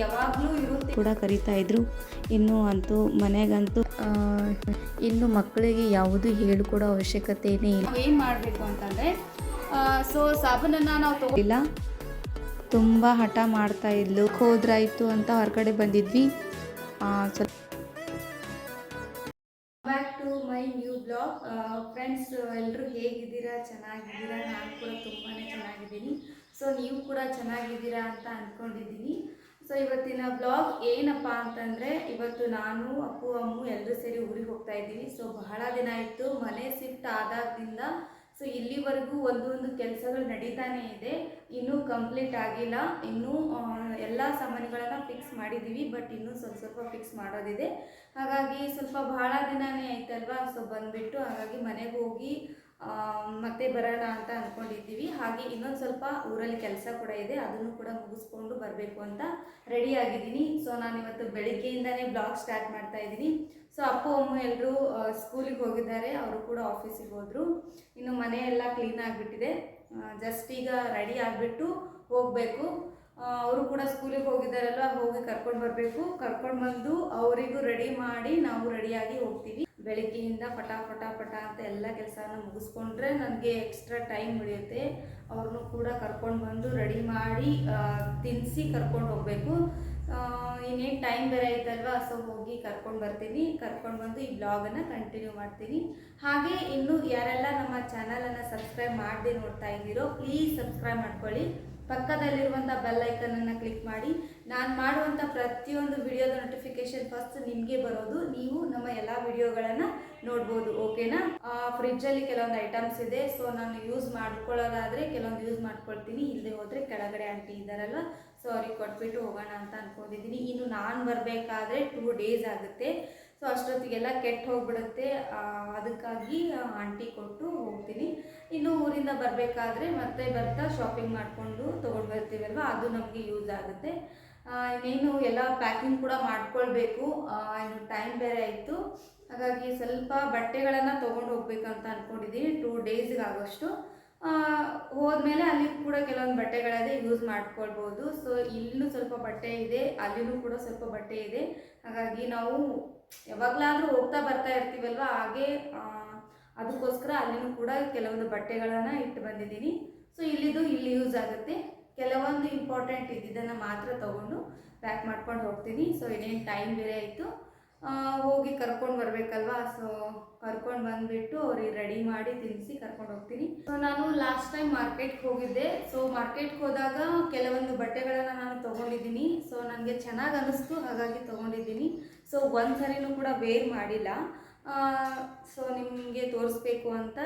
ಯಾವಾಗಲೂ ಇರುತ್ತೆ. ಕೂಡ ಕರಿತಾ ಇದ್ರು. ಇನ್ನು ಅಂತೂ ಮನೆಗಂತೂ ಇನ್ನು ಮಕ್ಕಳಿಗೆ ಯಾವುದು ಹೇಳಿಕೊಡೋ ಅವಶ್ಯಕತೆಯೇ ಇಲ್ಲ. ಏನು ಮಾಡಬೇಕು ಅಂತಂದರೆ ಸೊ ಸಾಬೂನನ್ನು ನಾವು ತಗೋ ಇಲ್ಲ. ತುಂಬ ಹಠ ಮಾಡ್ತಾ ಇದ್ಲು. ಹೋದ್ರಾಯ್ತು ಅಂತ ಹೊರಗಡೆ ಬಂದಿದ್ವಿ. ಸ್ವಲ್ಪ back to my new blog friends ಎಲ್ಲರೂ ಹೇಗಿದ್ದೀರಾ? ಚೆನ್ನಾಗಿದ್ದೀರಾ? ನಾನು ಕೂಡ ತುಂಬಾ ಚೆನ್ನಾಗಿದ್ದೀನಿ. ಸೊ ನೀವು ಕೂಡ ಚೆನ್ನಾಗಿದ್ದೀರಾ ಅಂತ ಅಂದ್ಕೊಂಡಿದ್ದೀನಿ ಸೊ ಇವತ್ತಿನ ಬ್ಲಾಗ್ ಏನಪ್ಪ ಅಂತಂದರೆ, ಇವತ್ತು ನಾನು, ಅಪ್ಪು, ಅಮ್ಮು ಎಲ್ಲರೂ ಸೇರಿ ಊರಿಗೆ ಹೋಗ್ತಾ ಇದ್ದೀವಿ. ಸೊ ಬಹಳ ದಿನ ಆಯಿತು, ಮನೆ ಶಿಫ್ಟ್ ಆದಾಗಿಂದ ಸೊ ಇಲ್ಲಿವರೆಗೂ ಒಂದೊಂದು ಕೆಲಸಗಳು ನಡೀತಾನೆ ಇದೆ. ಇನ್ನೂ ಕಂಪ್ಲೀಟ್ ಆಗಿಲ್ಲ. ಇನ್ನೂ ಎಲ್ಲ ಸಾಮಾನುಗಳನ್ನು ಫಿಕ್ಸ್ ಮಾಡಿದ್ದೀವಿ ಬಟ್ ಇನ್ನೂ ಸ್ವಲ್ಪ ಸ್ವಲ್ಪ ಫಿಕ್ಸ್ ಮಾಡೋದಿದೆ. ಹಾಗಾಗಿ ಸ್ವಲ್ಪ ಬಹಳ ದಿನವೇ ಆಯ್ತಲ್ವಾ? ಸೊ ಬಂದುಬಿಟ್ಟು ಹಾಗಾಗಿ ಮನೆಗೆ ಹೋಗಿ ಮತ್ತೆ ಬರೋಣ ಅಂತ ಅಂದ್ಕೊಂಡಿದ್ದೀವಿ ಹಾಗೆ ಇನ್ನೊಂದು ಸ್ವಲ್ಪ ಊರಲ್ಲಿ ಕೆಲಸ ಕೂಡ ಇದೆ. ಅದನ್ನು ಕೂಡ ಮುಗಿಸ್ಕೊಂಡು ಬರಬೇಕು ಅಂತ ರೆಡಿ ಆಗಿದ್ದೀನಿ. ಸೊ ನಾನು ಇವತ್ತು ಬೆಳಿಗ್ಗೆಯಿಂದನೇ ಬ್ಲಾಗ್ ಸ್ಟಾರ್ಟ್ ಮಾಡ್ತಾ ಇದ್ದೀನಿ. ಸೊ ಅಪ್ಪ, ಅಮ್ಮ ಎಲ್ಲರೂ ಸ್ಕೂಲಿಗೆ ಹೋಗಿದ್ದಾರೆ. ಅವರು ಕೂಡ ಆಫೀಸಿಗೆ ಹೋದರು. ಇನ್ನು ಮನೆ ಎಲ್ಲ ಕ್ಲೀನ್ ಆಗಿಬಿಟ್ಟಿದೆ. ಜಸ್ಟ್ ಈಗ ರೆಡಿ ಆಗಿಬಿಟ್ಟು ಹೋಗಬೇಕು. ಅವರು ಕೂಡ ಸ್ಕೂಲಿಗೆ ಹೋಗಿದ್ದಾರಲ್ವ? ಹೋಗಿ ಕರ್ಕೊಂಡು ಬರಬೇಕು. ಕರ್ಕೊಂಡು ಬಂದು ಅವರಿಗೂ ರೆಡಿ ಮಾಡಿ ನಾವು ರೆಡಿಯಾಗಿ ಹೋಗ್ತೀವಿ. ಬೆಳಗ್ಗೆಯಿಂದ ಪಟ ಪಟ ಪಟ ಅಂತ ಎಲ್ಲ ಕೆಲಸನ ಮುಗಿಸ್ಕೊಂಡ್ರೆ ನನಗೆ ಎಕ್ಸ್ಟ್ರಾ ಟೈಮ್ ಉಳಿಯುತ್ತೆ ಅವ್ರನ್ನೂ ಕೂಡ ಕರ್ಕೊಂಡು ಬಂದು ರೆಡಿ ಮಾಡಿ ತಿನ್ನಿಸಿ ಕರ್ಕೊಂಡು ಹೋಗಬೇಕು. ಇನ್ನೇನು ಟೈಮ್ ಬೇರೆ ಐತಲ್ವಾ ಸೊ ಹೋಗಿ ಕರ್ಕೊಂಡು ಬರ್ತೀನಿ. ಕರ್ಕೊಂಡು ಬಂದು ಈ ಬ್ಲಾಗನ್ನು ಕಂಟಿನ್ಯೂ ಮಾಡ್ತೀನಿ. ಹಾಗೆ ಇನ್ನು ಯಾರೆಲ್ಲ ನಮ್ಮ ಚಾನಲನ್ನು ಸಬ್ಸ್ಕ್ರೈಬ್ ಮಾಡದೆ ನೋಡ್ತಾ ಇದ್ದೀರೋ ಪ್ಲೀಸ್ ಸಬ್ಸ್ಕ್ರೈಬ್ ಮಾಡ್ಕೊಳ್ಳಿ. ಪಕ್ಕದಲ್ಲಿರುವಂಥ ಬೆಲ್ ಐಕನನ್ನು ಕ್ಲಿಕ್ ಮಾಡಿ. ನಾನು ಮಾಡುವಂಥ ಪ್ರತಿಯೊಂದು ವಿಡಿಯೋದ ನೋಟಿಫಿಕೇಶನ್ ಫಸ್ಟ್ ನಿಮಗೆ ಬರೋದು. ನೀವು ನಮ್ಮ ಎಲ್ಲ ವಿಡಿಯೋಗಳನ್ನು ನೋಡ್ಬೋದು ಓಕೆನಾ ಫ್ರಿಜ್ಜಲ್ಲಿ ಕೆಲವೊಂದು ಐಟಮ್ಸ್ ಇದೆ. ಸೊ ನಾನು ಯೂಸ್ ಮಾಡ್ಕೊಳ್ಳೋದಾದರೆ ಕೆಲವೊಂದು ಯೂಸ್ ಮಾಡ್ಕೊಳ್ತೀನಿ. ಇಲ್ಲದೆ ಹೋದರೆ ಕೆಳಗಡೆ ಆಂಟಿ ಇದ್ದಾರಲ್ಲ ಸೊ ಅವ್ರಿಗೆ ಕೊಟ್ಬಿಟ್ಟು ಹೋಗೋಣ ಅಂತ ಅಂದ್ಕೊಂಡಿದ್ದೀನಿ ಇನ್ನು ನಾನು ಬರಬೇಕಾದ್ರೆ ಟೂ ಡೇಸ್ ಆಗುತ್ತೆ. ಸೊ ಅಷ್ಟೊತ್ತಿಗೆಲ್ಲ ಕೆಟ್ಟು ಹೋಗ್ಬಿಡುತ್ತೆ. ಅದಕ್ಕಾಗಿ ಆಂಟಿ ಕೊಟ್ಟು ಹೋಗ್ತೀನಿ. ಇನ್ನು ಊರಿಂದ ಬರಬೇಕಾದ್ರೆ ಮತ್ತೆ ಬರ್ತಾ ಶಾಪಿಂಗ್ ಮಾಡಿಕೊಂಡು ತೊಗೊಂಡು ಬರ್ತೀವಲ್ವ? ಅದು ನಮಗೆ ಯೂಸ್ ಆಗುತ್ತೆ. ಇನ್ನೇನು ಎಲ್ಲ ಪ್ಯಾಕಿಂಗ್ ಕೂಡ ಮಾಡ್ಕೊಳ್ಬೇಕು. ಇನ್ನು ಟೈಮ್ ಬೇರೆ ಆಯಿತು. ಹಾಗಾಗಿ ಸ್ವಲ್ಪ ಬಟ್ಟೆಗಳನ್ನು ತೊಗೊಂಡು ಹೋಗ್ಬೇಕಂತ ಅಂದ್ಕೊಂಡಿದ್ದೀನಿ ಟೂ ಡೇಸ್ಗೆ ಆಗೋಷ್ಟು. ಆ, ಹೋದ್ಮೇಲೆ ಅಲ್ಲಿ ಕೂಡ ಕೆಲವೊಂದು ಬಟ್ಟೆಗಳದೇ ಯೂಸ್ ಮಾಡ್ಕೊಳ್ಬೋದು. ಸೊ ಇಲ್ಲೂ ಸ್ವಲ್ಪ ಬಟ್ಟೆ ಇದೆ, ಅಲ್ಲಿನೂ ಕೂಡ ಸ್ವಲ್ಪ ಬಟ್ಟೆ ಇದೆ. ಹಾಗಾಗಿ ನಾವು ಯಾವಾಗಲಾದರೂ ಹೋಗ್ತಾ ಬರ್ತಾ ಇರ್ತೀವಲ್ವ? ಹಾಗೆ ಅದಕ್ಕೋಸ್ಕರ ಅಲ್ಲಿನೂ ಕೂಡ ಕೆಲವೊಂದು ಬಟ್ಟೆಗಳನ್ನು ಇಟ್ಟು ಬಂದಿದ್ದೀನಿ. ಸೊ ಇಲ್ಲಿದು ಇಲ್ಲಿ ಯೂಸ್ ಆಗುತ್ತೆ. ಕೆಲವೊಂದು ಇಂಪಾರ್ಟೆಂಟ್ ಇದ್ದಿದ್ದನ್ನು ಮಾತ್ರ ತಗೊಂಡು ಪ್ಯಾಕ್ ಮಾಡ್ಕೊಂಡು ಹೋಗ್ತೀನಿ. ಸೊ ಇನ್ನೇನು ಟೈಮ್ ಬೇರೆ ಆಯಿತು ಹೋಗಿ ಕರ್ಕೊಂಡು ಬರಬೇಕಲ್ವಾ? ಸೊ ಕರ್ಕೊಂಡು ಬಂದುಬಿಟ್ಟು ಅವ್ರಿಗೆ ರೆಡಿ ಮಾಡಿ ತಿನ್ನಿಸಿ ಕರ್ಕೊಂಡು ಹೋಗ್ತೀನಿ. ಸೊ ನಾನು ಲಾಸ್ಟ್ ಟೈಮ್ ಮಾರ್ಕೆಟ್ಗೆ ಹೋಗಿದ್ದೆ. ಸೊ ಮಾರ್ಕೆಟ್ಗೆ ಹೋದಾಗ ಕೆಲವೊಂದು ಬಟ್ಟೆಗಳನ್ನು ನಾನು ತೊಗೊಂಡಿದ್ದೀನಿ. ಸೊ ನನಗೆ ಚೆನ್ನಾಗಿ ಅನ್ನಿಸ್ತು, ಹಾಗಾಗಿ ತೊಗೊಂಡಿದ್ದೀನಿ. ಸೊ ಒಂದು ಸರಿನೂ ಕೂಡ ವೇರ್ ಮಾಡಿಲ್ಲ. ಸೊ ನಿಮಗೆ ತೋರಿಸ್ಬೇಕು ಅಂತ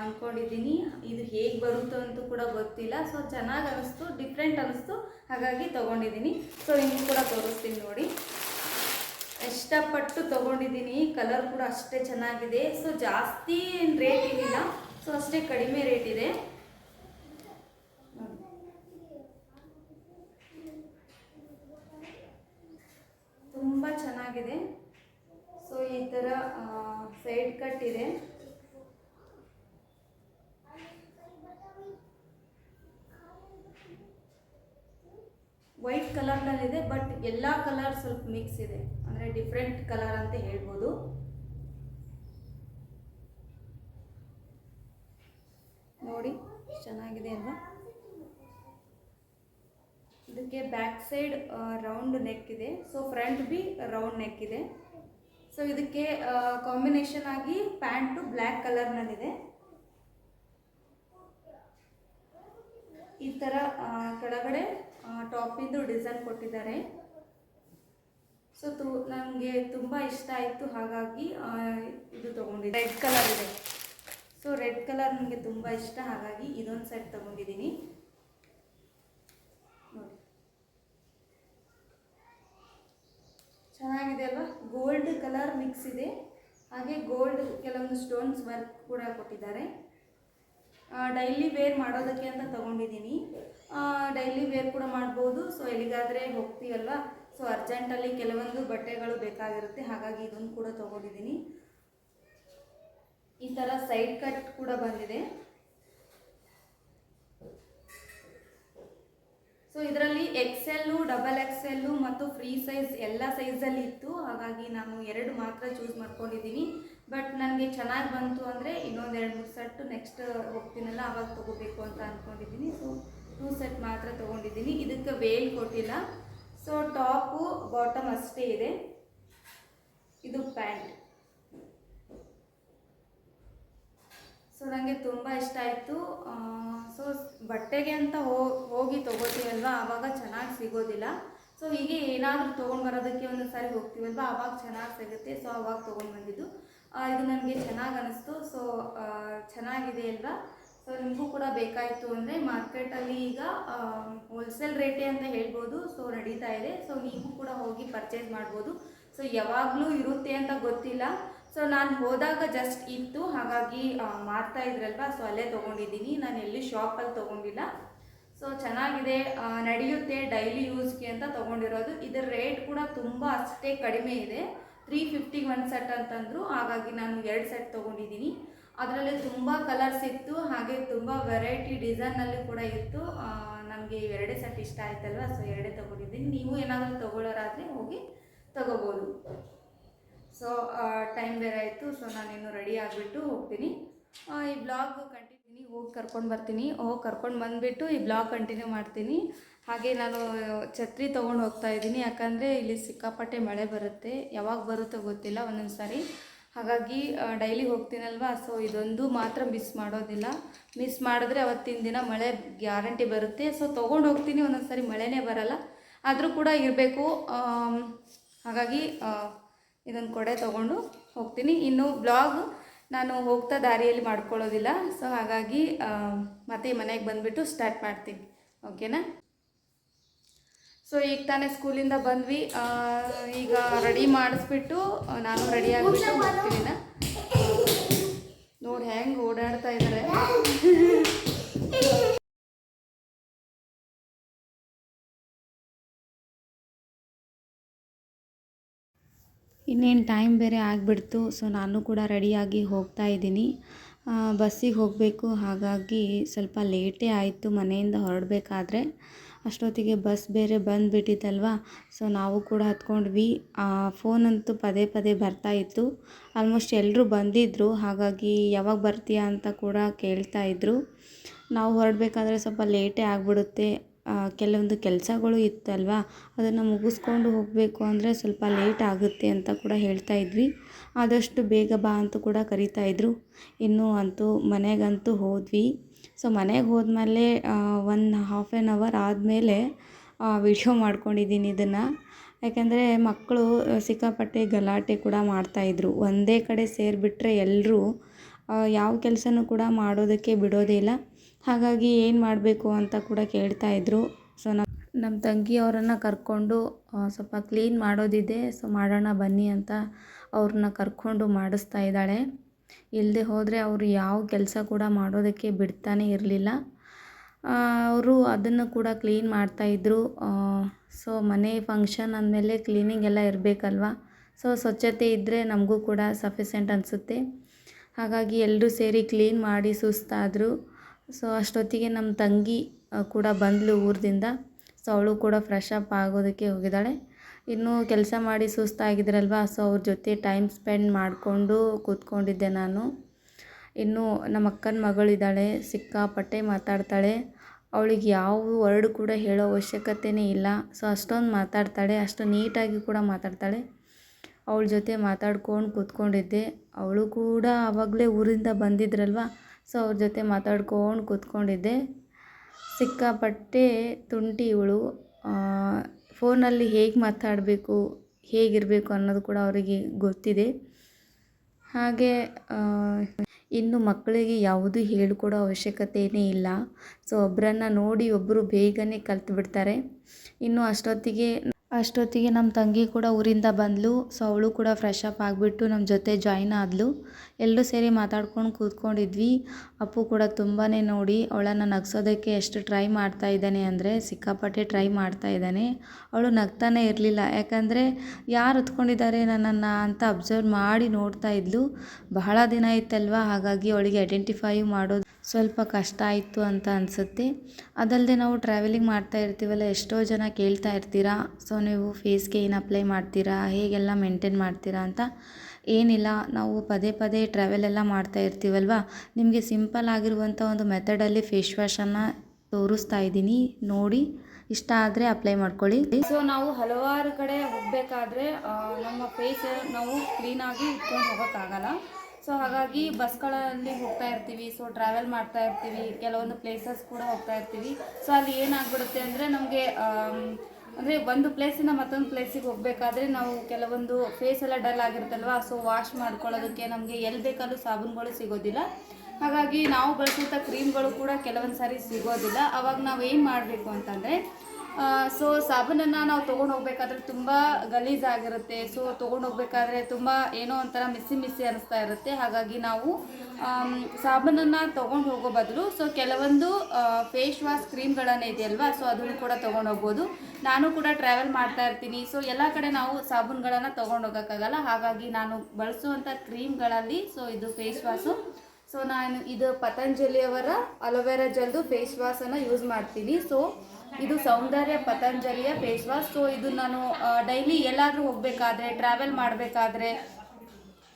ಅಂದ್ಕೊಂಡಿದ್ದೀನಿ ಇದು ಹೇಗೆ ಬರುತ್ತೋ ಅಂತೂ ಕೂಡ ಗೊತ್ತಿಲ್ಲ. ಸೊ ಚೆನ್ನಾಗಿ ಅನ್ನಿಸ್ತು ಡಿಫ್ರೆಂಟ್ ಅನ್ನಿಸ್ತು, ಹಾಗಾಗಿ ತೊಗೊಂಡಿದ್ದೀನಿ. ಸೊ ನಿಮ್ಗೆ ಕೂಡ ತೋರಿಸ್ತೀನಿ ನೋಡಿ. ಇಷ್ಟಪಟ್ಟು ತಗೊಂಡಿದ್ದೀನಿ. ಕಲರ್ ಕೂಡ ಅಷ್ಟೇ ಚೆನ್ನಾಗಿದೆ. ಸೊ ಜಾಸ್ತಿ ಏನು ರೇಟ್ ಏನಿಲ್ಲ. ಸೊ ಅಷ್ಟೇ ಕಡಿಮೆ ರೇಟ್ ಇದೆ. ತುಂಬ ಚೆನ್ನಾಗಿದೆ. ಸೊ ಈ ಥರ ಸೈಡ್ ಕಟ್ ಇದೆ. ವೈಟ್ ಕಲರ್ನಲ್ಲಿದೆ ಬಟ್ ಎಲ್ಲ ಕಲರ್ ಸ್ವಲ್ಪ ಮಿಕ್ಸ್ ಇದೆ. ಅಂದರೆ ಡಿಫ್ರೆಂಟ್ ಕಲರ್ ಅಂತ ಹೇಳ್ಬೋದು. ನೋಡಿ, ಚೆನ್ನಾಗಿದೆ ಅಲ್ವಾ? ಇದಕ್ಕೆ ಬ್ಯಾಕ್ ಸೈಡ್ ರೌಂಡ್ ನೆಕ್ ಇದೆ. ಸೊ ಫ್ರಂಟ್ ಬಿ ರೌಂಡ್ ನೆಕ್ ಇದೆ. ಸೊ ಇದಕ್ಕೆ ಕಾಂಬಿನೇಷನ್ ಆಗಿ ಪ್ಯಾಂಟು ಬ್ಲ್ಯಾಕ್ ಕಲರ್ನಲ್ಲಿದೆ ಈ ಥರ ಕೆಳಗಡೆ ಟಾಪಿಂದು ಡಿಸೈನ್ ಕೊಟ್ಟಿದ್ದಾರೆ. ಸೊ ತು ನನಗೆ ತುಂಬ ಇಷ್ಟ ಆಯಿತು. ಹಾಗಾಗಿ ಇದು ತೊಗೊಂಡಿದ್ದೆ. ರೆಡ್ ಕಲರ್ ಇದೆ. ಸೊ ರೆಡ್ ಕಲರ್ ನನಗೆ ತುಂಬ ಇಷ್ಟ. ಹಾಗಾಗಿ, ಇದೊಂದು ಸೆಟ್ ತೊಗೊಂಡಿದ್ದೀನಿ ನೋಡಿ. ಚೆನ್ನಾಗಿದೆ ಅಲ್ವಾ? ಗೋಲ್ಡ್ ಕಲರ್ ಮಿಕ್ಸ್ ಇದೆ. ಹಾಗೆ ಗೋಲ್ಡ್ ಕೆಲವೊಂದು ಸ್ಟೋನ್ಸ್ ವರ್ಕ್ ಕೂಡ ಕೊಟ್ಟಿದ್ದಾರೆ. ಡೈಲಿ ವೇರ್ ಮಾಡೋದಕ್ಕೆ ಅಂತ ತೊಗೊಂಡಿದ್ದೀನಿ ಡೈಲಿ ವೇರ್ ಕೂಡ ಮಾಡ್ಬೋದು. ಸೊ ಎಲ್ಲಿಗಾದರೆ ಹೋಗ್ತೀವಲ್ವ ಸೊ ಅರ್ಜೆಂಟಲ್ಲಿ ಕೆಲವೊಂದು ಬಟ್ಟೆಗಳು ಬೇಕಾಗಿರುತ್ತೆ. ಹಾಗಾಗಿ ಇದನ್ನು ಕೂಡ ತೊಗೊಂಡಿದ್ದೀನಿ. ಈ ಥರ ಸೈಡ್ ಕಟ್ ಕೂಡ ಬಂದಿದೆ. ಸೊ ಇದರಲ್ಲಿ ಎಕ್ಸೆಲ್ಲು ಡಬಲ್ ಎಕ್ಸೆಲ್ಲು ಮತ್ತು ಫ್ರೀ ಸೈಜ್ ಎಲ್ಲ ಸೈಜಲ್ಲಿ ಇತ್ತು. ಹಾಗಾಗಿ ನಾನು ಎರಡು ಮಾತ್ರ ಚೂಸ್ ಮಾಡ್ಕೊಂಡಿದ್ದೀನಿ. ಬಟ್ ನನಗೆ ಚೆನ್ನಾಗಿ ಬಂತು ಅಂದರೆ ಇನ್ನೊಂದು ಎರಡು, ಮೂರು ಸೆಟ್ ನೆಕ್ಸ್ಟ್ ಹೋಗ್ತೀನಲ್ಲ ಆವಾಗ ತೊಗೋಬೇಕು ಅಂತ ಅಂದ್ಕೊಂಡಿದ್ದೀನಿ ಸೊ ಟೂ ಸೆಟ್ ಮಾತ್ರ ತೊಗೊಂಡಿದ್ದೀನಿ. ಇದಕ್ಕೆ ವೇಲ್ ಕೊಟ್ಟಿಲ್ಲ. ಸೊ ಟಾಪು ಬಾಟಮ್ ಅಷ್ಟೇ ಇದೆ. ಇದು ಪ್ಯಾಂಟ್ ಸೊ ನನಗೆ ತುಂಬ ಇಷ್ಟ ಆಯಿತು. ಸೊ ಬಟ್ಟೆಗೆ ಅಂತ ಹೋಗಿ ತೊಗೋತೀವಲ್ವ? ಆವಾಗ ಚೆನ್ನಾಗಿ ಸಿಗೋದಿಲ್ಲ. ಸೊ ಹೀಗೆ ಏನಾದರೂ ತೊಗೊಂಡು ಬರೋದಕ್ಕೆ ಒಂದು ಸಾರಿ ಹೋಗ್ತೀವಲ್ವ? ಆವಾಗ ಚೆನ್ನಾಗಿ ಸಿಗುತ್ತೆ. ಸೊ ಆವಾಗ ತೊಗೊಂಡು ಬಂದಿದ್ದು. ಇದು ನನಗೆ ಚೆನ್ನಾಗಿ ಅನಿಸ್ತು. ಸೊ ಚೆನ್ನಾಗಿದೆ ಅಲ್ವಾ? ಸೊ ನಿಮಗೂ ಕೂಡ ಬೇಕಾಯಿತು ಅಂದರೆ ಮಾರ್ಕೆಟಲ್ಲಿ ಈಗ ಹೋಲ್ಸೇಲ್ ರೇಟೇ ಅಂತ ಹೇಳ್ಬೋದು. ಸೊ ನಡೀತಾ ಇದೆ. ಸೊ ನೀವು ಕೂಡ ಹೋಗಿ ಪರ್ಚೇಸ್ ಮಾಡ್ಬೋದು. ಸೊ ಯಾವಾಗಲೂ ಇರುತ್ತೆ ಅಂತ ಗೊತ್ತಿಲ್ಲ. ಸೊ ನಾನು ಹೋದಾಗ ಜಸ್ಟ್ ಇತ್ತು. ಹಾಗಾಗಿ ಮಾರ್ತಾ ಇದ್ರಲ್ವಾ? ಸೊ ಅಲ್ಲೇ ತೊಗೊಂಡಿದ್ದೀನಿ. ನಾನು ಎಲ್ಲಿ ಶಾಪಲ್ಲಿ ತೊಗೊಂಡಿಲ್ಲ. ಸೊ ಚೆನ್ನಾಗಿದೆ. ನಡೆಯುತ್ತೆ ಡೈಲಿ ಯೂಸ್ಗೆ ಅಂತ ತೊಗೊಂಡಿರೋದು. ಇದರ ರೇಟ್ ಕೂಡ ತುಂಬ ಅಷ್ಟೇ ಕಡಿಮೆ ಇದೆ. ತ್ರೀ ಫಿಫ್ಟಿಗೆ ಒಂದು ಸೆಟ್ ಅಂತಂದರು. ಹಾಗಾಗಿ ನಾನು ಎರಡು ಸೆಟ್ ತೊಗೊಂಡಿದ್ದೀನಿ. ಅದರಲ್ಲಿ ತುಂಬ ಕಲರ್ಸ್ ಇತ್ತು, ಹಾಗೆ ತುಂಬ ವೆರೈಟಿ ಡಿಸೈನಲ್ಲಿ ಕೂಡ ಇತ್ತು. ನಮಗೆ ಎರಡೇ ಸೆಟ್ ಇಷ್ಟ ಆಯ್ತಲ್ವ ಸೊ ಎರಡೇ ತೊಗೊಂಡಿದ್ದೀನಿ. ನೀವು ಏನಾದರೂ ತೊಗೊಳ್ಳೋರಾದರೆ ಹೋಗಿ ತಗೋಬೋದು. ಸೊ ಟೈಮ್ ಬೇರೆ ಆಯಿತು ಸೊ ನಾನಿನ್ನು ರೆಡಿ ಆಗಿಬಿಟ್ಟು ಹೋಗ್ತೀನಿ. ಈ ಬ್ಲಾಗ್ ಕಂಟಿನ್ಯೂ ಹೋಗಿ ಕರ್ಕೊಂಡು ಬರ್ತೀನಿ. ಹೋಗಿ ಕರ್ಕೊಂಡು ಬಂದುಬಿಟ್ಟು ಈ ಬ್ಲಾಗ್ ಕಂಟಿನ್ಯೂ ಮಾಡ್ತೀನಿ. ಹಾಗೆ ನಾನು ಛತ್ರಿ ತೊಗೊಂಡು ಹೋಗ್ತಾ ಇದ್ದೀನಿ. ಯಾಕಂದರೆ ಇಲ್ಲಿ ಸಿಕ್ಕಾಪಟ್ಟೆ ಮಳೆ ಬರುತ್ತೆ. ಯಾವಾಗ ಬರುತ್ತೋ ಗೊತ್ತಿಲ್ಲ ಒಂದೊಂದು ಸಾರಿ ಹಾಗಾಗಿ ಡೈಲಿ ಹೋಗ್ತೀನಲ್ವಾ? ಸೊ ಇದೊಂದು ಮಾತ್ರ ಮಿಸ್ ಮಾಡೋದಿಲ್ಲ. ಮಿಸ್ ಮಾಡಿದ್ರೆ ಅವತ್ತಿನ ದಿನ ಮಳೆ ಗ್ಯಾರಂಟಿ ಬರುತ್ತೆ. ಸೊ ತೊಗೊಂಡು ಹೋಗ್ತೀನಿ ಒಂದೊಂದು ಸಾರಿ ಮಳೆನೇ ಬರಲ್ಲ. ಆದರೂ ಕೂಡ ಇರಬೇಕು. ಹಾಗಾಗಿ ಇದೊಂದು ಕೊಡೆ ತೊಗೊಂಡು ಹೋಗ್ತೀನಿ. ಇನ್ನು ಬ್ಲಾಗ್ ನಾನು ಹೋಗ್ತಾ ದಾರಿಯಲ್ಲಿ ಮಾಡ್ಕೊಳ್ಳೋದಿಲ್ಲ. ಸೊ ಹಾಗಾಗಿ ಮತ್ತೆ ಮನೆಗೆ ಬಂದುಬಿಟ್ಟು ಸ್ಟಾರ್ಟ್ ಮಾಡ್ತೀನಿ. ಓಕೆನಾ ಸೊ ಈಗ ತಾನೇ ಸ್ಕೂಲಿಂದ ಬಂದ್ವಿ. ಈಗ ರೆಡಿ ಮಾಡಿಸ್ಬಿಟ್ಟು ನಾನು ರೆಡಿ ಆಗಿಬಿಟ್ಟು ಹೋಗ್ತೀನಿ ನೋಡಿ ಹೆಂಗೆ ಓಡಾಡ್ತಾ ಇದ್ದಾರೆ ಇನ್ನೇನು ಟೈಮ್ ಬೇರೆ ಆಗಿಬಿಡ್ತು. ಸೊ ನಾನು ಕೂಡ ರೆಡಿಯಾಗಿ ಹೋಗ್ತಾ ಇದ್ದೀನಿ. ಬಸ್ಸಿಗೆ ಹೋಗಬೇಕು. ಹಾಗಾಗಿ ಸ್ವಲ್ಪ ಲೇಟೇ ಆಯಿತು ಮನೆಯಿಂದ ಹೊರಡಬೇಕಾದ್ರೆ. ಅಷ್ಟೊತ್ತಿಗೆ ಬಸ್ ಬೇರೆ ಬಂದುಬಿಟ್ಟಿತ್ತಲ್ವ? ಸೊ ನಾವು ಕೂಡ ಹತ್ಕೊಂಡ್ವಿ. ಫೋನ್ ಅಂತೂ ಪದೇ ಪದೇ ಬರ್ತಾ ಇತ್ತು. ಆಲ್ಮೋಸ್ಟ್ ಎಲ್ಲರೂ ಬಂದಿದ್ದರು ಹಾಗಾಗಿ ಯಾವಾಗ ಬರ್ತೀಯಾ ಅಂತ ಕೂಡ ಕೇಳ್ತಾ ಇದ್ದರು ನಾವು ಹೊರಡಬೇಕಾದ್ರೆ ಸ್ವಲ್ಪ ಲೇಟೇ ಆಗಿಬಿಡುತ್ತೆ. ಕೆಲವೊಂದು ಕೆಲಸಗಳು ಇತ್ತಲ್ವ? ಅದನ್ನು ಮುಗಿಸ್ಕೊಂಡು ಹೋಗಬೇಕು ಅಂದರೆ ಸ್ವಲ್ಪ ಲೇಟ್ ಆಗುತ್ತೆ ಅಂತ ಕೂಡ ಹೇಳ್ತಾ ಇದ್ವಿ. ಆದಷ್ಟು ಬೇಗ ಬಾ ಅಂತ ಕೂಡ ಕರಿತಾ ಇದ್ದರು ಇನ್ನೂ ಅಂತೂ ಮನೆಗಂತೂ ಹೋದ್ವಿ. ಸೊ ಮನೆಗೆ ಹೋದ್ಮೇಲೆ ಒನ್ ಹಾಫ್ ಆ್ಯನ್ ಅವರ್ ಆದಮೇಲೆ ವಿಡಿಯೋ ಮಾಡ್ಕೊಂಡಿದ್ದೀನಿ ಇದನ್ನು. ಯಾಕೆಂದರೆ ಮಕ್ಕಳು ಸಿಕ್ಕಾಪಟ್ಟೆ ಗಲಾಟೆ ಕೂಡ ಮಾಡ್ತಾಯಿದ್ರು ಒಂದೇ ಕಡೆ ಸೇರಿಬಿಟ್ರೆ ಎಲ್ಲರೂ ಯಾವ ಕೆಲಸನೂ ಕೂಡ ಮಾಡೋದಕ್ಕೆ ಬಿಡೋದೇ ಇಲ್ಲ. ಹಾಗಾಗಿ ಏನು ಮಾಡಬೇಕು ಅಂತ ಕೂಡ ಕೇಳ್ತಾ ಇದ್ರು. ಸೊ ನಮ್ಮ ನಮ್ಮ ತಂಗಿಯವರನ್ನು ಕರ್ಕೊಂಡು ಸ್ವಲ್ಪ ಕ್ಲೀನ್ ಮಾಡೋದಿದೆ. ಸೊ ಮಾಡೋಣ ಬನ್ನಿ ಅಂತ ಅವ್ರನ್ನ ಕರ್ಕೊಂಡು ಮಾಡಿಸ್ತಾ ಇದ್ದಾಳೆ. ಇಲ್ಲದೆ ಹೋದರೆ ಅವರು ಯಾವ ಕೆಲಸ ಕೂಡ ಮಾಡೋದಕ್ಕೆ ಬಿಡ್ತಾನೆ ಇರಲಿಲ್ಲ. ಅವರು ಅದನ್ನು ಕೂಡ ಕ್ಲೀನ್ ಮಾಡ್ತಾಯಿದ್ರು ಸೊ ಮನೆ ಫಂಕ್ಷನ್ ಅಂದಮೇಲೆ ಕ್ಲೀನಿಂಗ್ ಎಲ್ಲ ಇರಬೇಕಲ್ವ? ಸೊ ಸ್ವಚ್ಛತೆ ಇದ್ದರೆ ನಮಗೂ ಕೂಡ ಸಫಿಸೆಂಟ್ ಅನಿಸುತ್ತೆ. ಹಾಗಾಗಿ ಎಲ್ಲರೂ ಸೇರಿ ಕ್ಲೀನ್ ಮಾಡಿ ಸುಸ್ತಾದರು. ಸೊ ಅಷ್ಟೊತ್ತಿಗೆ ನಮ್ಮ ತಂಗಿ ಕೂಡ ಬಂದಳು ಊರಿಂದ ಸೊ ಅವಳು ಕೂಡ ಫ್ರೆಶ್ ಅಪ್ ಆಗೋದಕ್ಕೆ ಹೋಗಿದ್ದಾಳೆ. ಇನ್ನು ಕೆಲಸ ಮಾಡಿ ಸುಸ್ತಾಗಿದ್ರಲ್ವ? ಸೊ ಅವ್ರ ಜೊತೆ ಟೈಮ್ ಸ್ಪೆಂಡ್ ಮಾಡಿಕೊಂಡು ಕೂತ್ಕೊಂಡಿದ್ದೆ ನಾನು. ಇನ್ನೂ ನಮ್ಮ ಅಕ್ಕನ ಮಗಳಿದ್ದಾಳೆ ಸಿಕ್ಕಾಪಟ್ಟೆ ಮಾತಾಡ್ತಾಳೆ. ಅವಳಿಗೆ ಯಾವ ವರ್ಡ್ ಕೂಡ ಹೇಳೋ ಅವಶ್ಯಕತೆಯೇ ಇಲ್ಲ. ಸೊ ಅಷ್ಟೊಂದು ಮಾತಾಡ್ತಾಳೆ, ಅಷ್ಟು ನೀಟಾಗಿ ಕೂಡ ಮಾತಾಡ್ತಾಳೆ. ಅವಳ ಜೊತೆ ಮಾತಾಡ್ಕೊಂಡು ಕೂತ್ಕೊಂಡಿದ್ದೆ. ಅವಳು ಕೂಡ ಆವಾಗಲೇ ಊರಿಂದ ಬಂದಿದ್ರಲ್ವ? ಸೊ ಅವ್ರ ಜೊತೆ ಮಾತಾಡ್ಕೊಂಡು ಕೂತ್ಕೊಂಡಿದ್ದೆ. ಸಿಕ್ಕಾಪಟ್ಟೆ ತುಂಟಿ ಇವಳು. ಫೋನಲ್ಲಿ ಹೇಗೆ ಮಾತಾಡಬೇಕು, ಹೇಗಿರಬೇಕು ಅನ್ನೋದು ಕೂಡ ಅವರಿಗೆ ಗೊತ್ತಿದೆ. ಹಾಗೆ ಇನ್ನು ಮಕ್ಕಳಿಗೆ ಯಾವುದೂ ಹೇಳಿಕೊಡೋ ಅವಶ್ಯಕತೆಯೇ ಇಲ್ಲ. ಸೊ ಒಬ್ಬರನ್ನು ನೋಡಿ ಒಬ್ಬರು ಬೇಗನೆ ಕಲ್ತು ಬಿಡ್ತಾರೆ ಇನ್ನು ಅಷ್ಟೊತ್ತಿಗೆ ಅಷ್ಟೊತ್ತಿಗೆ ನಮ್ಮ ತಂಗಿ ಕೂಡ ಊರಿಂದ ಬಂದಳು ಸೊ ಅವಳು ಕೂಡ ಫ್ರೆಶ್ ಅಪ್ ಆಗಿಬಿಟ್ಟು ನಮ್ಮ ಜೊತೆ ಜಾಯ್ನ್ ಆದಳು ಎಲ್ಲರೂ ಸೇರಿ ಮಾತಾಡ್ಕೊಂಡು ಕೂತ್ಕೊಂಡಿದ್ವಿ. ಅಪ್ಪು ಕೂಡ ತುಂಬಾ ನೋಡಿ, ಅವಳನ್ನು ನಗ್ಸೋದಕ್ಕೆ ಎಷ್ಟು ಟ್ರೈ ಮಾಡ್ತಾ ಇದ್ದಾನೆ ಅಂದರೆ ಸಿಕ್ಕಾಪಟ್ಟೆ ಟ್ರೈ ಮಾಡ್ತಾ ಇದ್ದಾನೆ. ಅವಳು ನಗ್ತಾನೆ ಇರಲಿಲ್ಲ. ಯಾಕಂದರೆ ಯಾರು ಹೊತ್ಕೊಂಡಿದ್ದಾರೆ ನನ್ನನ್ನು ಅಂತ ಅಬ್ಸರ್ವ್ ಮಾಡಿ ನೋಡ್ತಾ ಇದ್ಲು. ಬಹಳ ದಿನ ಇತ್ತಲ್ವ ಹಾಗಾಗಿ ಅವಳಿಗೆ ಐಡೆಂಟಿಫೈ ಮಾಡೋದು ಸ್ವಲ್ಪ ಕಷ್ಟ ಆಯಿತು ಅಂತ ಅನಿಸುತ್ತೆ. ಅದಲ್ಲದೆ ನಾವು ಟ್ರಾವೆಲಿಂಗ್ ಮಾಡ್ತಾ ಇರ್ತೀವಲ್ಲ, ಎಷ್ಟೋ ಜನ ಕೇಳ್ತಾ ಇರ್ತೀರಾ ಸೊ ನೀವು ಫೇಸ್ಗೆ ಏನು ಅಪ್ಲೈ ಮಾಡ್ತೀರಾ, ಹೇಗೆಲ್ಲ ಮೇಂಟೈನ್ ಮಾಡ್ತೀರಾ ಅಂತ? ಏನಿಲ್ಲ, ನಾವು ಪದೇ ಪದೇ ಟ್ರಾವೆಲ್ ಎಲ್ಲ ಮಾಡ್ತಾ ಇರ್ತೀವಲ್ವ? ನಿಮಗೆ ಸಿಂಪಲ್ ಆಗಿರುವಂಥ ಒಂದು ಮೆಥಡಲ್ಲಿ ಫೇಸ್ ವಾಶನ್ನು ತೋರಿಸ್ತಾ ಇದ್ದೀನಿ. ನೋಡಿ, ಇಷ್ಟ ಆದರೆ ಅಪ್ಲೈ ಮಾಡ್ಕೊಳ್ಳಿ. ಸೊ ನಾವು ಹಲವಾರು ಕಡೆ ಹೋಗಬೇಕಾದ್ರೆ ನಮ್ಮ ಫೇಸ್ ನಾವು ಕ್ಲೀನಾಗಿ ಇಟ್ಕೊಂಡು ಹೋಗೋಕ್ಕಾಗಲ್ಲ. ಸೊ ಹಾಗಾಗಿ ಬಸ್ಗಳಲ್ಲಿ ಹೋಗ್ತಾ ಇರ್ತೀವಿ. ಸೊ ಟ್ರಾವೆಲ್ ಮಾಡ್ತಾ ಇರ್ತೀವಿ. ಕೆಲವೊಂದು ಪ್ಲೇಸಸ್ ಕೂಡ ಹೋಗ್ತಾ ಇರ್ತೀವಿ. ಸೊ ಅಲ್ಲಿ ಏನಾಗ್ಬಿಡುತ್ತೆ ಅಂದರೆ ನಮಗೆ ಅಂದರೆ ಒಂದು ಪ್ಲೇಸಿಂದ ಮತ್ತೊಂದು ಪ್ಲೇಸಿಗೆ ಹೋಗಬೇಕಾದ್ರೆ ನಾವು ಕೆಲವೊಂದು ಫೇಸ್ ಎಲ್ಲ ಡಲ್ ಆಗಿರುತ್ತಲ್ವ? ಸೊ ವಾಶ್ ಮಾಡ್ಕೊಳ್ಳೋದಕ್ಕೆ ನಮಗೆ ಎಲ್ಲಿ ಬೇಕಾದ್ರೂ ಸಾಬೂನುಗಳು ಸಿಗೋದಿಲ್ಲ. ಹಾಗಾಗಿ ನಾವು ಬಳಸುವಂಥ ಕ್ರೀಮ್ಗಳು ಕೂಡ ಕೆಲವೊಂದು ಸಾರಿ ಸಿಗೋದಿಲ್ಲ. ಅವಾಗ ನಾವು ಏನು ಮಾಡಬೇಕು ಅಂತಂದರೆ ಸೊ ಸಾಬೂನನ್ನು ನಾವು ತೊಗೊಂಡು ಹೋಗ್ಬೇಕಾದ್ರೆ ತುಂಬ ಗಲೀಜಾಗಿರುತ್ತೆ. ಸೊ ತೊಗೊಂಡು ಹೋಗ್ಬೇಕಾದ್ರೆ ತುಂಬ ಏನೋ ಒಂಥರ ಮಿಸ್ಸಿ ಮಿಸ್ಸಿ ಅನಿಸ್ತಾ ಇರುತ್ತೆ. ಹಾಗಾಗಿ ನಾವು ಸಾಬೂನನ್ನು ತೊಗೊಂಡು ಹೋಗೋ ಬದಲು ಸೊ ಕೆಲವೊಂದು ಫೇಸ್ ವಾಶ್ ಕ್ರೀಮ್ಗಳನ್ನು ಇದೆಯಲ್ವಾ ಸೊ ಅದನ್ನು ಕೂಡ ತೊಗೊಂಡು ಹೋಗ್ಬೋದು. ನಾನು ಕೂಡ ಟ್ರಾವೆಲ್ ಮಾಡ್ತಾ ಇರ್ತೀನಿ. ಸೊ ಎಲ್ಲ ಕಡೆ ನಾವು ಸಾಬೂನುಗಳನ್ನು ತೊಗೊಂಡು ಹೋಗೋಕ್ಕಾಗಲ್ಲ. ಹಾಗಾಗಿ ನಾನು ಬಳಸುವಂಥ ಕ್ರೀಮ್ಗಳಲ್ಲಿ ಸೊ ಇದು ಫೇಸ್ ವಾಶು ಸೊ ನಾನು ಇದು ಪತಂಜಲಿಯವರ ಅಲೋವೆರಾ ಜಲ್ದು ಫೇಸ್ ವಾಶನ್ನು ಯೂಸ್ ಮಾಡ್ತೀನಿ. ಸೊ ಇದು ಸೌಂದರ್ಯ ಪತಂಜಲಿಯ ಫೇಸ್ ವಾಶ್ ಸೊ ಇದು ನಾನು ಡೈಲಿ ಎಲ್ಲಾದರೂ ಹೋಗಬೇಕಾದ್ರೆ ಟ್ರಾವೆಲ್ ಮಾಡಬೇಕಾದ್ರೆ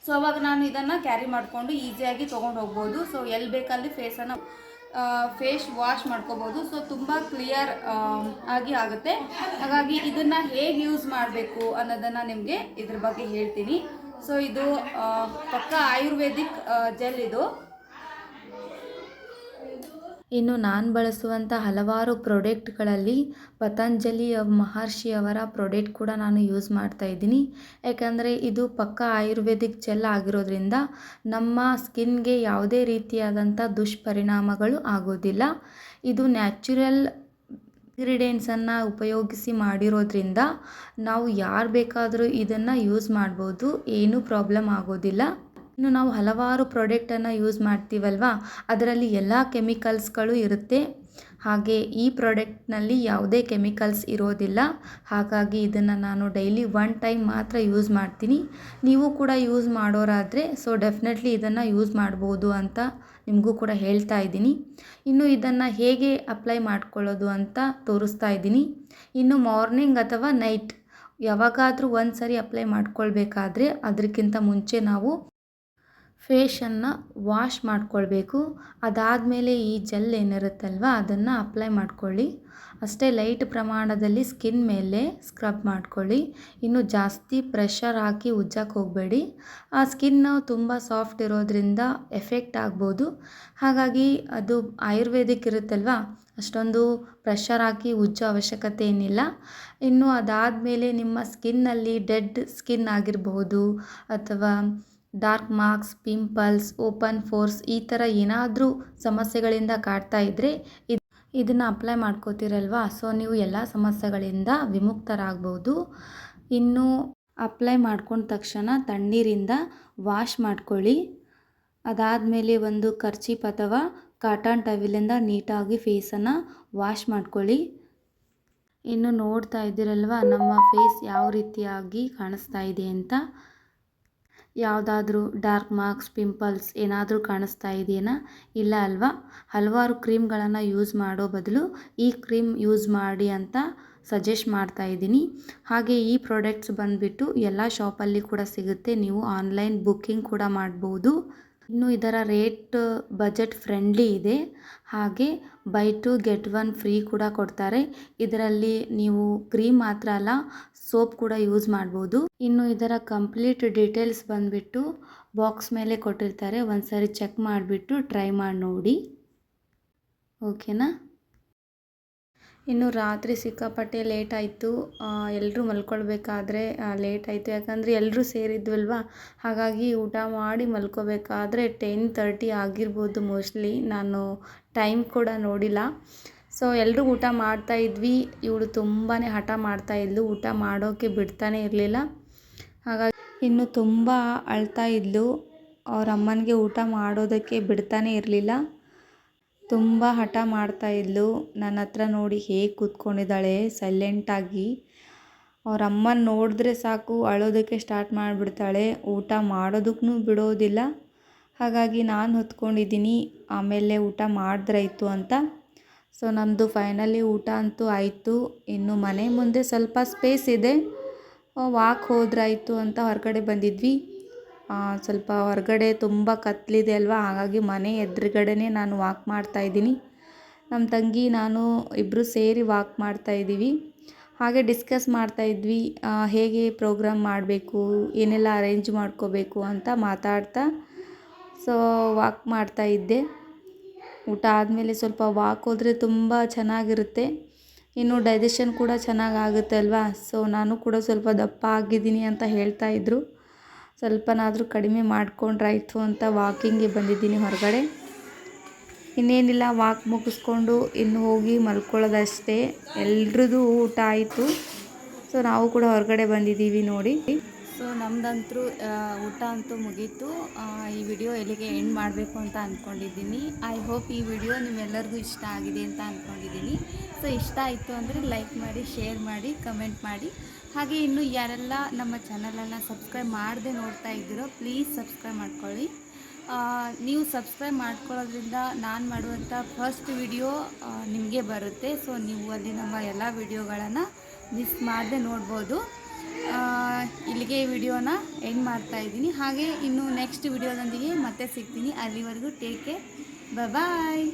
ಸೊ ಅವಾಗ ನಾನು ಇದನ್ನು ಕ್ಯಾರಿ ಮಾಡಿಕೊಂಡು ಈಸಿಯಾಗಿ ತೊಗೊಂಡು ಹೋಗ್ಬೋದು. ಸೊ ಎಲ್ಲಿ ಬೇಕಲ್ಲಿ ಫೇಸನ್ನು ಫೇಸ್ ವಾಶ್ ಮಾಡ್ಕೋಬೋದು. ಸೊ ತುಂಬ ಕ್ಲಿಯರ್ ಆಗಿ ಆಗುತ್ತೆ. ಹಾಗಾಗಿ ಇದನ್ನು ಹೇಗೆ ಯೂಸ್ ಮಾಡಬೇಕು ಅನ್ನೋದನ್ನು ನಿಮಗೆ ಇದ್ರ ಬಗ್ಗೆ ಹೇಳ್ತೀನಿ. ಸೊ ಇದು ಪಕ್ಕ ಆಯುರ್ವೇದಿಕ್ ಜೆಲ್ ಇದು. ಇನ್ನು ನಾನು ಬಳಸುವಂಥ ಹಲವಾರು ಪ್ರಾಡಕ್ಟ್ಗಳಲ್ಲಿ ಪತಂಜಲಿ ಮಹರ್ಷಿಯವರ ಪ್ರಾಡಕ್ಟ್ ಕೂಡ ನಾನು ಯೂಸ್ ಮಾಡ್ತಾ ಇದ್ದೀನಿ. ಯಾಕಂದರೆ ಇದು ಪಕ್ಕ ಆಯುರ್ವೇದಿಕ್ ಜೆಲ್ ಆಗಿರೋದ್ರಿಂದ ನಮ್ಮ ಸ್ಕಿನ್ಗೆ ಯಾವುದೇ ರೀತಿಯಾದಂಥ ದುಷ್ಪರಿಣಾಮಗಳು ಆಗೋದಿಲ್ಲ. ಇದು ನ್ಯಾಚುರಲ್ ಇಂಗ್ರೀಡಿಯೆಂಟ್ಸನ್ನು ಉಪಯೋಗಿಸಿ ಮಾಡಿರೋದ್ರಿಂದ ನಾವು ಯಾರು ಬೇಕಾದರೂ ಇದನ್ನು ಯೂಸ್ ಮಾಡ್ಬೋದು, ಏನೂ ಪ್ರಾಬ್ಲಮ್ ಆಗೋದಿಲ್ಲ. ಇನ್ನು ನಾವು ಹಲವಾರು ಪ್ರಾಡಕ್ಟನ್ನು ಯೂಸ್ ಮಾಡ್ತೀವಲ್ವ? ಅದರಲ್ಲಿ ಎಲ್ಲ ಕೆಮಿಕಲ್ಸ್ಗಳು ಇರುತ್ತೆ. ಹಾಗೆ ಈ ಪ್ರಾಡಕ್ಟ್ನಲ್ಲಿ ಯಾವುದೇ ಕೆಮಿಕಲ್ಸ್ ಇರೋದಿಲ್ಲ. ಹಾಗಾಗಿ ಇದನ್ನು ನಾನು ಡೈಲಿ ಒನ್ ಟೈಮ್ ಮಾತ್ರ ಯೂಸ್ ಮಾಡ್ತೀನಿ. ನೀವು ಕೂಡ ಯೂಸ್ ಮಾಡೋರಾದರೆ ಸೊ ಡೆಫಿನೆಟ್ಲಿ ಇದನ್ನು ಯೂಸ್ ಮಾಡ್ಬೋದು ಅಂತ ನಿಮಗೂ ಕೂಡ ಹೇಳ್ತಾ ಇದ್ದೀನಿ. ಇನ್ನು ಇದನ್ನು ಹೇಗೆ ಅಪ್ಲೈ ಮಾಡ್ಕೊಳ್ಳೋದು ಅಂತ ತೋರಿಸ್ತಾ ಇದ್ದೀನಿ. ಇನ್ನು ಮಾರ್ನಿಂಗ್ ಅಥವಾ ನೈಟ್ ಯಾವಾಗಾದರೂ ಒಂದು ಸರಿ ಅಪ್ಲೈ ಮಾಡ್ಕೊಳ್ಬೇಕಾದ್ರೆ ಅದಕ್ಕಿಂತ ಮುಂಚೆ ನಾವು ಫೇಶನ್ನು ವಾಶ್ ಮಾಡ್ಕೊಳ್ಬೇಕು. ಅದಾದಮೇಲೆ ಈ ಜೆಲ್ ಏನಿರುತ್ತಲ್ವ, ಅದನ್ನು ಅಪ್ಲೈ ಮಾಡ್ಕೊಳ್ಳಿ. ಅಷ್ಟೇ ಲೈಟ್ ಪ್ರಮಾಣದಲ್ಲಿ ಸ್ಕಿನ್ ಮೇಲೆ ಸ್ಕ್ರಬ್ ಮಾಡ್ಕೊಳ್ಳಿ. ಇನ್ನು ಜಾಸ್ತಿ ಪ್ರೆಷರ್ ಹಾಕಿ ಉಜ್ಜಕ್ಕೆ ಹೋಗಬೇಡಿ. ಆ ಸ್ಕಿನ್ನು ತುಂಬ ಸಾಫ್ಟ್ ಇರೋದ್ರಿಂದ ಎಫೆಕ್ಟ್ ಆಗ್ಬೋದು. ಹಾಗಾಗಿ ಅದು ಆಯುರ್ವೇದಿಕ್ ಇರುತ್ತಲ್ವ, ಅಷ್ಟೊಂದು ಪ್ರೆಷರ್ ಹಾಕಿ ಉಜ್ಜೋ ಅವಶ್ಯಕತೆ ಏನಿಲ್ಲ. ಇನ್ನು ಅದಾದಮೇಲೆ ನಿಮ್ಮ ಸ್ಕಿನ್ನಲ್ಲಿ ಡೆಡ್ ಸ್ಕಿನ್ ಆಗಿರಬಹುದು ಅಥವಾ dark marks, pimples, open pores ಈ ಥರ ಏನಾದರೂ ಸಮಸ್ಯೆಗಳಿಂದ ಕಾಡ್ತಾ ಇದ್ದರೆ ಇದು ಇದನ್ನು ಅಪ್ಲೈ ಮಾಡ್ಕೋತಿರಲ್ವಾ? ಸೊ, ನೀವು ಎಲ್ಲ ಸಮಸ್ಯೆಗಳಿಂದ ವಿಮುಕ್ತರಾಗ್ಬೋದು. ಇನ್ನು ಅಪ್ಲೈ ಮಾಡ್ಕೊಂಡ ತಕ್ಷಣ ತಣ್ಣೀರಿಂದ ವಾಶ್ ಮಾಡ್ಕೊಳ್ಳಿ. ಅದಾದಮೇಲೆ ಒಂದು ಕರ್ಚೀಪ್ ಅಥವಾ ಕಾಟನ್ ಟವಿಲಿಂದ ನೀಟಾಗಿ ಫೇಸನ್ನು ವಾಶ್ ಮಾಡ್ಕೊಳ್ಳಿ. ಇನ್ನು ನೋಡ್ತಾ ಇದ್ದೀರಲ್ವ, ನಮ್ಮ ಫೇಸ್ ಯಾವ ರೀತಿಯಾಗಿ ಕಾಣಿಸ್ತಾ ಇದೆ ಅಂತ? ಯಾವುದಾದ್ರೂ ಡಾರ್ಕ್ ಮಾರ್ಕ್ಸ್, ಪಿಂಪಲ್ಸ್ ಏನಾದರೂ ಕಾಣಿಸ್ತಾ ಇದೆಯಾ ಇಲ್ಲ ಅಲ್ವಾ? ಹಲವಾರು ಕ್ರೀಮ್ಗಳನ್ನು ಯೂಸ್ ಮಾಡೋ ಬದಲು ಈ ಕ್ರೀಮ್ ಯೂಸ್ ಮಾಡಿ ಅಂತ ಸಜೆಸ್ಟ್ ಮಾಡ್ತಾ ಇದ್ದೀನಿ. ಹಾಗೆ ಈ ಪ್ರಾಡಕ್ಟ್ಸ್ ಬಂದುಬಿಟ್ಟು ಎಲ್ಲ ಶಾಪಲ್ಲಿ ಕೂಡ ಸಿಗುತ್ತೆ. ನೀವು ಆನ್ಲೈನ್ ಬುಕ್ಕಿಂಗ್ ಕೂಡ ಮಾಡ್ಬೋದು. ಇನ್ನು ಇದರ ರೇಟ್ ಬಜೆಟ್ ಫ್ರೆಂಡ್ಲಿ ಇದೆ. ಹಾಗೆ buy two get one free ಕೂಡ ಕೊಡ್ತಾರೆ. ಇದರಲ್ಲಿ ನೀವು ಕ್ರೀಮ್ ಮಾತ್ರ ಅಲ್ಲ, ಸೋಪ್ ಕೂಡ ಯೂಸ್ ಮಾಡ್ಬೋದು. ಇನ್ನು ಇದರ ಕಂಪ್ಲೀಟ್ ಡೀಟೇಲ್ಸ್ ಬಂದುಬಿಟ್ಟು ಬಾಕ್ಸ್ ಮೇಲೆ ಕೊಟ್ಟಿರ್ತಾರೆ. ಒಂದು ಸರಿ ಚೆಕ್ ಮಾಡಿಬಿಟ್ಟು ಟ್ರೈ ಮಾಡಿ ನೋಡಿ. ಓಕೆನಾ? ಇನ್ನು ರಾತ್ರಿ ಸಿಕ್ಕಾಪಟ್ಟೆ ಲೇಟ್ ಆಯಿತು. ಎಲ್ಲರೂ ಮಲ್ಕೊಳ್ಬೇಕಾದ್ರೆ ಲೇಟ್ ಆಯಿತು. ಯಾಕಂದರೆ ಎಲ್ಲರೂ ಸೇರಿದ್ವಲ್ವ? ಹಾಗಾಗಿ ಊಟ ಮಾಡಿ ಮಲ್ಕೋಬೇಕಾದ್ರೆ ಟೆನ್ ತರ್ಟಿ ಆಗಿರ್ಬೋದು ಮೋಸ್ಟ್ಲಿ ನಾನು ಟೈಮ್ ಕೂಡ ನೋಡಿಲ್ಲ. ಸೊ ಎಲ್ಲರೂ ಊಟ ಮಾಡ್ತಾ ಇದ್ವಿ. ಇವಳು ತುಂಬಾ ಹಠ ಮಾಡ್ತಾ ಇದ್ಲು. ಊಟ ಮಾಡೋಕ್ಕೆ ಬಿಡ್ತಾನೆ ಇರಲಿಲ್ಲ. ಹಾಗಾಗಿ ಇನ್ನು ತುಂಬ ಅಳ್ತಾ ಇದ್ಲು. ಅವ್ರ ಅಮ್ಮನಿಗೆ ಊಟ ಮಾಡೋದಕ್ಕೆ ಬಿಡ್ತಾನೆ ಇರಲಿಲ್ಲ. ತುಂಬ ಹಠ ಮಾಡ್ತಾ ಇದ್ಲು. ನನ್ನ ಹತ್ರ ನೋಡಿ ಹೇಗೆ ಕೂತ್ಕೊಂಡಿದ್ದಾಳೆ. ಸೈಲೆಂಟಾಗಿ ಅವ್ರ ಅಮ್ಮನ ನೋಡಿದ್ರೆ ಸಾಕು, ಅಳೋದಕ್ಕೆ ಸ್ಟಾರ್ಟ್ ಮಾಡಿಬಿಡ್ತಾಳೆ. ಊಟ ಮಾಡೋದಕ್ಕೂ ಬಿಡೋದಿಲ್ಲ. ಹಾಗಾಗಿ ನಾನು ಹೊತ್ಕೊಂಡಿದ್ದೀನಿ. ಆಮೇಲೆ ಊಟ ಮಾಡಿದ್ರಾಯ್ತು ಅಂತ. ಸೊ ನಮ್ಮದು ಫೈನಲಿ ಊಟ ಅಂತೂ ಆಯಿತು. ಇನ್ನು ಮನೆ ಮುಂದೆ ಸ್ವಲ್ಪ ಸ್ಪೇಸ್ ಇದೆ. ವಾಕ್ ಹೋದ್ರಾಯಿತು ಅಂತ ಹೊರಗಡೆ ಬಂದಿದ್ವಿ. ಸ್ವಲ್ಪ ಹೊರಗಡೆ ತುಂಬ ಕತ್ತಲಿದೆ ಅಲ್ವಾ? ಹಾಗಾಗಿ ಮನೆ ಎದುರುಗಡೆನೇ ನಾನು ವಾಕ್ ಮಾಡ್ತಾ ಇದ್ದೀನಿ. ನಮ್ಮ ತಂಗಿ, ನಾನು ಇಬ್ಬರು ಸೇರಿ ವಾಕ್ ಮಾಡ್ತಾ ಇದ್ದೀವಿ. ಹಾಗೆ ಡಿಸ್ಕಸ್ ಮಾಡ್ತಾ ಇದ್ವಿ ಹೇಗೆ ಪ್ರೋಗ್ರಾಮ್ ಮಾಡಬೇಕು, ಏನೆಲ್ಲ ಅರೇಂಜ್ ಮಾಡ್ಕೋಬೇಕು ಅಂತ ಮಾತಾಡ್ತಾ ಸೊ ವಾಕ್ ಮಾಡ್ತಾ ಇದ್ದೆ. ಊಟ ಆದಮೇಲೆ ಸ್ವಲ್ಪ ವಾಕ್ ಹೋದರೆ ತುಂಬ ಚೆನ್ನಾಗಿರುತ್ತೆ. ಇನ್ನು ಡೈಜೆಷನ್ ಕೂಡ ಚೆನ್ನಾಗಿ ಆಗುತ್ತೆ ಅಲ್ವಾ? ಸೊ ನಾನು ಕೂಡ ಸ್ವಲ್ಪ ದಪ್ಪ ಆಗಿದ್ದೀನಿ ಅಂತ ಹೇಳ್ತಾ ಇದ್ದರು ಸ್ವಲ್ಪನಾದರೂ ಕಡಿಮೆ ಮಾಡಿಕೊಂಡ್ರಾಯ್ತು ಅಂತ ವಾಕಿಂಗ್ಗೆ ಬಂದಿದ್ದೀನಿ ಹೊರಗಡೆ. ಇನ್ನೇನಿಲ್ಲ, ವಾಕ್ ಮುಗಿಸ್ಕೊಂಡು ಇನ್ನು ಹೋಗಿ ಮಲ್ಕೊಳ್ಳೋದಷ್ಟೇ. ಎಲ್ರದ್ದು ಊಟ ಆಯಿತು. ಸೊ ನಾವು ಕೂಡ ಹೊರಗಡೆ ಬಂದಿದ್ದೀವಿ ನೋಡಿ. ಸೊ ನಮ್ದಂತೂ ಊಟ ಅಂತೂ ಮುಗೀತು. ಈ ವಿಡಿಯೋ ಎಲ್ಲಿಗೆ ಎಂಡ್ ಮಾಡಬೇಕು ಅಂತ ಅಂದ್ಕೊಂಡಿದ್ದೀನಿ ಐ ಹೋಪ್ ಈ ವಿಡಿಯೋ ನಿಮ್ಮೆಲ್ಲರಿಗೂ ಇಷ್ಟ ಆಗಿದೆ ಅಂತ ಅಂದ್ಕೊಂಡಿದ್ದೀನಿ ಸೊ ಇಷ್ಟ ಆಯಿತು ಅಂದರೆ ಲೈಕ್ ಮಾಡಿ ಶೇರ್ ಮಾಡಿ ಕಮೆಂಟ್ ಮಾಡಿ. ಹಾಗೆ ಇನ್ನು ಯಾರೆಲ್ಲ ನಮ್ಮ ಚಾನಲನ್ನು ಸಬ್ಸ್ಕ್ರೈಬ್ ಮಾಡದೆ ನೋಡ್ತಾ ಇದ್ದೀರೋ ಪ್ಲೀಸ್ ಸಬ್ಸ್ಕ್ರೈಬ್ ಮಾಡ್ಕೊಳ್ಳಿ. ನೀವು ಸಬ್ಸ್ಕ್ರೈಬ್ ಮಾಡ್ಕೊಳ್ಳೋದ್ರಿಂದ ನಾನು ಮಾಡುವಂಥ ಫಸ್ಟ್ ವಿಡಿಯೋ ನಿಮಗೆ ಬರುತ್ತೆ. ಸೊ ನೀವು ಅಲ್ಲಿ ನಮ್ಮ ಎಲ್ಲ ವಿಡಿಯೋಗಳನ್ನು ಮಿಸ್ ಮಾಡದೆ ನೋಡ್ಬೋದು. ಇಲ್ಲಿಗೆ ವಿಡಿಯೋನ ಎಂಡ್ ಮಾಡ್ತಾ ಇದ್ದೀನಿ. ಹಾಗೆ ಇನ್ನು ನೆಕ್ಸ್ಟ್ ವಿಡಿಯೋದೊಂದಿಗೆ ಮತ್ತೆ ಸಿಗ್ತೀನಿ. ಅಲ್ಲಿವರೆಗೂ ಟೇಕ್ ಕೇರ್ ಬಾಯ್